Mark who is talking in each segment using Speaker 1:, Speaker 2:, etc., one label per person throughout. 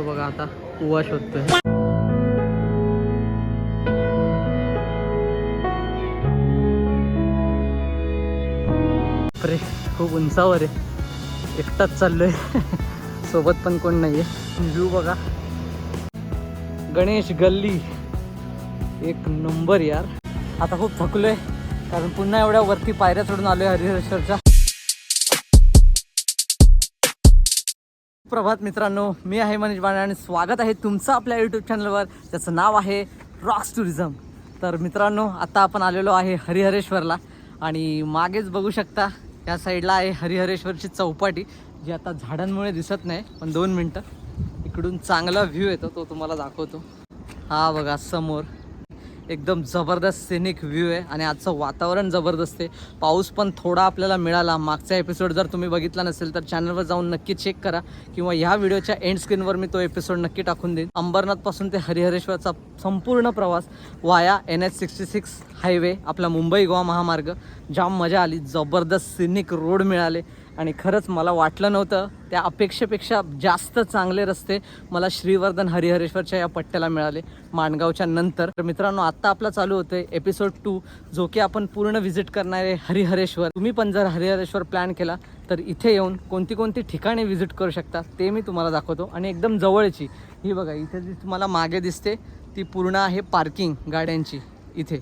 Speaker 1: तो बघा आता कुवा शोधतोय. अरे खूप उंचावर आहे. एकटाच चाललोय. सोबत पण कोण नाहीये. व्ह्यू बघा. गणेश गल्ली. एक नंबर यार. आता खूप थकलोय कारण पुन्हा एवढ्या वरती पायऱ्या चढून आलोय हरिहरेश्वरच्या. प्रभात मित्रांनो मी आहे मनीष बाणे आणि स्वागत आहे तुमचं आपल्या यूट्यूब चॅनलवर त्याचं नाव आहे रॉक्स टुरिझम तर मित्रांनो आता आपण आलेलो आहे हरिहरेश्वरला आणि मागेच बघू शकता या साईडला आहे हरिहरेश्वरची चौपाटी जी आता झाडांमुळे दिसत नाही पण दोन मिनटं. इकडून चांगला व्ह्यू येतो तो तुम्हाला दाखवतो. हा बघा समोर. एकदम जबरदस्त सिनिक व्ह्यू आहे आणि आजचं वातावरण जबरदस्त आहे. पाऊस पण थोडा आपल्याला मिळाला. मागचा एपिसोड जर तुम्ही बघितला नसेल तर चॅनलवर जाऊन नक्की चेक करा किंवा ह्या व्हिडिओच्या एंड स्क्रीनवर मी तो एपिसोड नक्की टाकून देईन. अंबरनाथपासून ते हरिहरेश्वरचा संपूर्ण प्रवास via N H sixty six highway आपला मुंबई गोवा महामार्ग. जाम मजा आली. जबरदस्त सिनिक रोड मिळाले. आणि खरंच मला वाटलं नव्हतं त्या अपेक्षेपेक्षा जास्त चांगले रस्ते मला श्रीवर्धन हरिहरेश्वरच्या या पट्ट्याला मिळाले माणगावच्या नंतर. तर मित्रांनो आत्ता आपला चालू होतोय एपिसोड टू जो की आपण पूर्ण व्हिजिट करणार आहे हरिहरेश्वर. तुम्ही पण जर हरिहरेश्वर प्लॅन केला तर इथे येऊन कोणती कोणती ठिकाणी व्हिजिट करू शकता ते मी तुम्हाला दाखवतो. आणि एकदम जवळची ही बघा इथे जी तुम्हाला मागे दिसते ती पूर्ण आहे पार्किंग गाड्यांची इथे.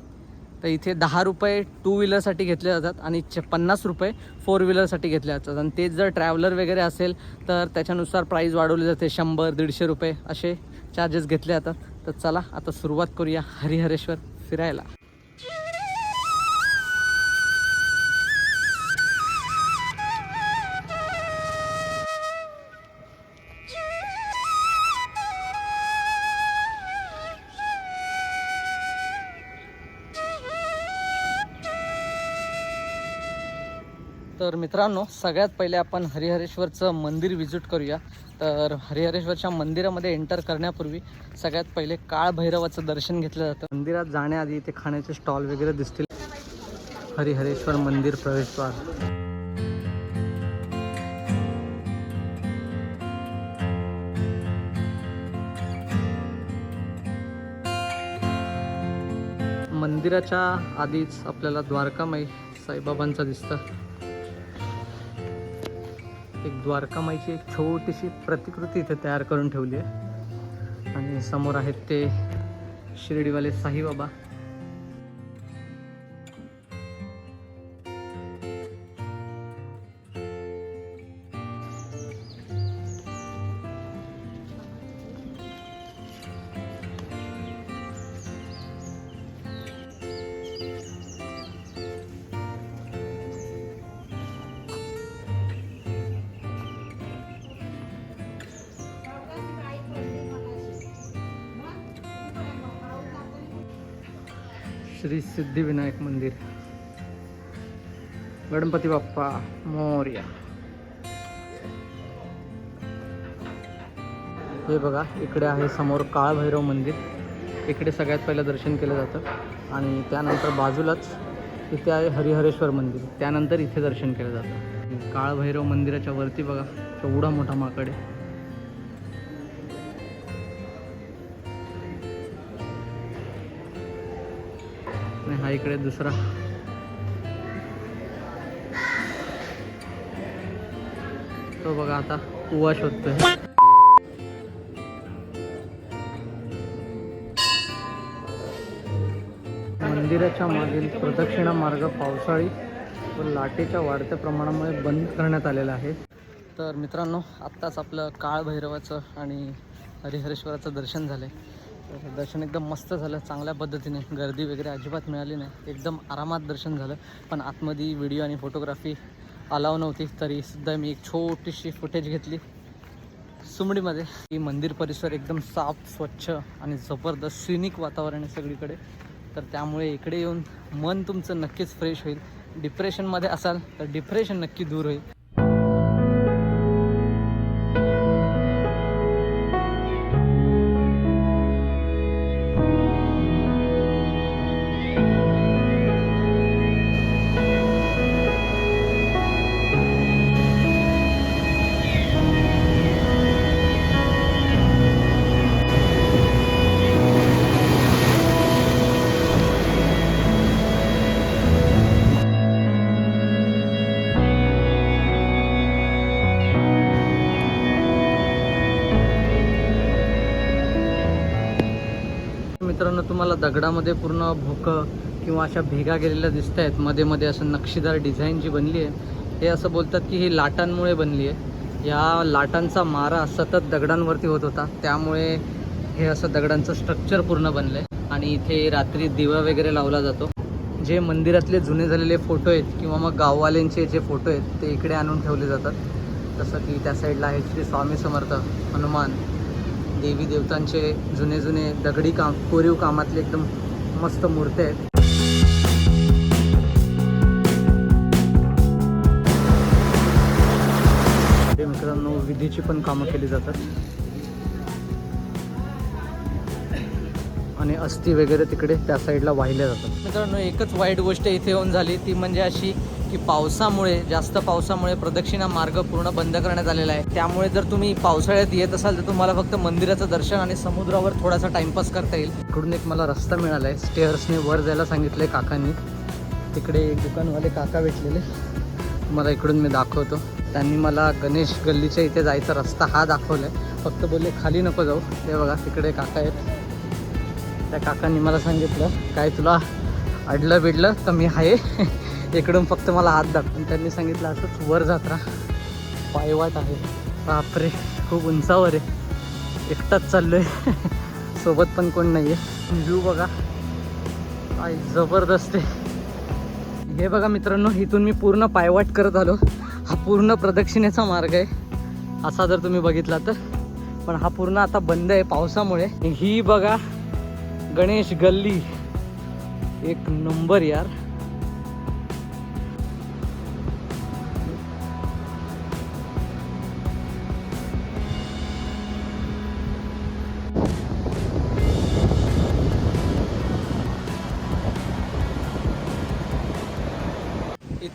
Speaker 1: तर इथे दहा रुपये टू व्हीलरसाठी घेतले जातात आणि च पन्नास रुपये फोर व्हीलरसाठी घेतले जातात. आणि तेच जर ट्रॅव्हलर वगैरे असेल तर त्याच्यानुसार प्राईस वाढवली जाते. शंभर दीडशे रुपये असे चार्जेस घेतले जातात. तर चला आता सुरुवात करूया हरिहरेश्वर फिरायला. तर मित्रांनो सगळ्यात पहिले आपण हरिहरेश्वरचं मंदिर विजिट करूया. तर हरिहरेश्वरच्या मंदिरामध्ये एंटर करण्यापूर्वी सगळ्यात पहिले काळभैरवाचं दर्शन घेतलं जातं. मंदिरात जाण्याआधी इथे खाण्याचे स्टॉल वगैरे दिसतील. हरिहरेश्वर मंदिर प्रवेशद्वार. मंदिराच्या आधीच आपल्याला द्वारकामाई साईबाबांचं दिसतं. एक द्वारकामाईची एक छोटीशी प्रतिकृती इथे तयार करून ठेवली आहे. आणि समोर आहेत ते शिर्डीवाले साईबाबा. श्री सिद्धिविनायक मंदिर. गणपती बाप्पा मोर्या. हे बघा इकडे आहे समोर काळभैरव मंदिर. इकडे सगळ्यात पहिलं दर्शन केलं जातं. आणि त्यानंतर बाजूलाच इथे आहे हरिहरेश्वर मंदिर. त्यानंतर इथे दर्शन केलं जातं. काळभैरव मंदिराच्या वरती बघा केवढा मोठा माकड आहे. आणि हा इकडे दुसरा. तो बघा आता कुवा शोधतोय. मंदिराच्या मागील प्रदक्षिणा मार्ग पावसाळी व लाटेच्या वाढत्या प्रमाणामुळे बंद करण्यात आलेला आहे. तर मित्रांनो आत्ताच आपलं काळभैरवाचं आणि हरिहरेश्वराचं दर्शन झालं तर दर्शन एकदम मस्त झालं चांगल्या पद्धतीने. गर्दी वगैरे अजिबात मिळाली नाही. एकदम आरामात दर्शन झालं. पण आतमध्ये व्हिडिओ आणि फोटोग्राफी अलाव नव्हती तरी सुद्धा मी एक छोटीशी फुटेज घेतली. सुमडीमध्ये. की मंदिर परिसर एकदम साफ स्वच्छ आणि जबरदस्त सिनिक वातावरण आहे सगळीकडे. तर त्यामुळे इकडे येऊन मन तुमचं नक्कीच फ्रेश होईल. डिप्रेशनमध्ये असाल तर डिप्रेशन नक्की दूर होईल. तुम्हाला दगडामध्ये पूर्ण भोकं किंवा अशा भेगा गेलेल्या दिसत आहेत मध्ये मध्ये असं नक्षीदार डिझाईन जी बनली आहे हे असं बोलतात की ही लाटांमुळे बनली आहे. या लाटांचा मारा सतत दगडांवरती होत होता. त्यामुळे हे असं दगडांचं स्ट्रक्चर पूर्ण बनलं आहे आणि इथे रात्री दिवा वगैरे लावला जातो. जे मंदिरातले जुने झालेले फोटो आहेत किंवा मग गाववाल्यांचे जे फोटो आहेत ते इकडे आणून ठेवले जातात. जसं की त्या साईडला आहे श्री स्वामी समर्थ हनुमान देवी देवतांचे जुने जुने दगडी काम कोरीव कामातले एकदम मस्त मूर्ती आहेत. मित्रांनो विधीची पण कामं केली जातात. आणि अस्थी वगैरे तिकडे त्या साईडला वाहिल्या जातात. मित्रांनो एकच वाईट गोष्ट इथे येऊन झाली ती म्हणजे अशी की पावसामुळे जास्त पावसामुळे प्रदक्षिणा मार्ग पूर्ण बंद करण्यात आलेला आहे. त्यामुळे जर तुम्ही पावसाळ्यात येत असाल तर तुम्हाला फक्त मंदिराचं दर्शन आणि समुद्रावर थोडासा टाइमपास करता येईल. इकडून एक मला रस्ता मिळाला आहे स्टेअर्सने वर जायला सांगितलं आहे काकांनी. तिकडे एक दुकानवाले काका भेटलेले. मला इकडून मी दाखवतो. त्यांनी मला गणेश गल्लीच्या इथे जायचा रस्ता हा दाखवला आहे फक्त बोलले खाली नको जाऊ. ते बघा तिकडे काका आहेत. त्या काकांनी मला सांगितलं काय तुला अडलं बिडलं तर मी आहे. इकडून फक्त मला हात दाखवून त्यांनी सांगितलं असंच वर जात्रा पायवाट आहे. बापरे खूप उंचावर आहे. एकटाच चाललोय. सोबत पण कोण नाही आहे व्ह्यू बघा. काय जबरदस्त आहे. हे बघा मित्रांनो इथून मी पूर्ण पायवाट करत आलो. हा पूर्ण प्रदक्षिणेचा मार्ग आहे. असा जर तुम्ही बघितला तर. पण हा पूर्ण आता बंद आहे पावसामुळे. ही बघा गणेश गल्ली. एक नंबर यार.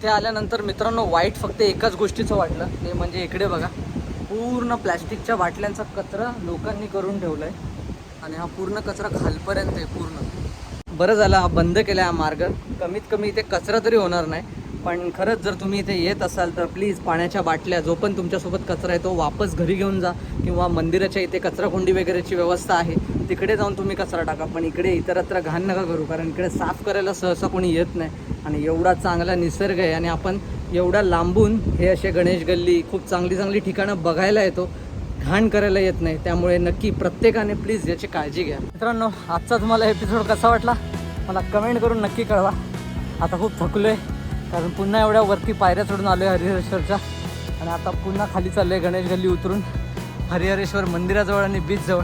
Speaker 1: इथे आल्यानंतर मित्रांनो वाईट फक्त एकाच गोष्टीचं वाटलं. ते म्हणजे इकडे बघा. पूर्ण प्लॅस्टिकच्या बाटल्यांचा कचरा लोकांनी करून ठेवला आहे आणि हा पूर्ण कचरा खालपर्यंत आहे पूर्ण. बरं झालं हा बंद केला हा मार्ग. कमीत कमी इथे कचरा तरी होणार नाही. पण खरंच जर तुम्ही इथे येत असाल तर प्लीज पाण्याच्या बाटल्या जो पण तुमच्यासोबत कचरा आहे तो वापस घरी घेऊन जा. किंवा मंदिराच्या इथे कचराकुंडी वगैरेची व्यवस्था आहे. तिकडे जाऊन तुम्ही कचरा टाका. पण इकडे इतरत्र घाण नका करू. कारण इकडे साफ करायला सहसा कोणी येत नाही. आणि एवढा चांगला निसर्ग आहे आणि आपण एवढ्या लांबून हे असे गणेश गल्ली खूप चांगली चांगली ठिकाणं बघायला येतो घाण करायला येत नाही. त्यामुळे नक्की प्रत्येकाने प्लीज याची काळजी घ्या. मित्रांनो आजचा तुम्हाला एपिसोड कसा वाटला? मला कमेंट करून नक्की कळवा. आता खूप थकलो आहे कारण पुन्हा एवढ्या वरती पायऱ्या चढून आलो आहे हरिहरेश्वरच्या. आणि आता पुन्हा खाली चाललो आहे गणेश गल्ली उतरून हरिहरेश्वर मंदिराजवळ आणि बीचजवळ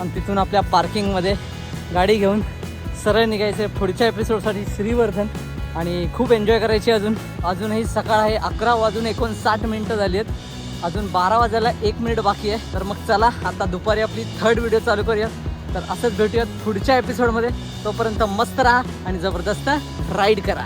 Speaker 1: आणि तिथून आपल्या पार्किंगमध्ये गाडी घेऊन सरळ निघायचं आहे पुढच्या एपिसोडसाठी श्रीवर्धन. आणि खूप एन्जॉय करायची अजून. अजूनही सकाळ आहे अकरा वाजून एकोणसाठ मिनटं झाली आहेत अजून बारा वाजायला एक मिनिट बाकी आहे. तर मग चला आता दुपारी आपली थर्ड व्हिडिओ चालू करूया. तर असंच भेटूयात पुढच्या एपिसोडमध्ये तोपर्यंत मस्त राहा आणि जबरदस्त राईड करा.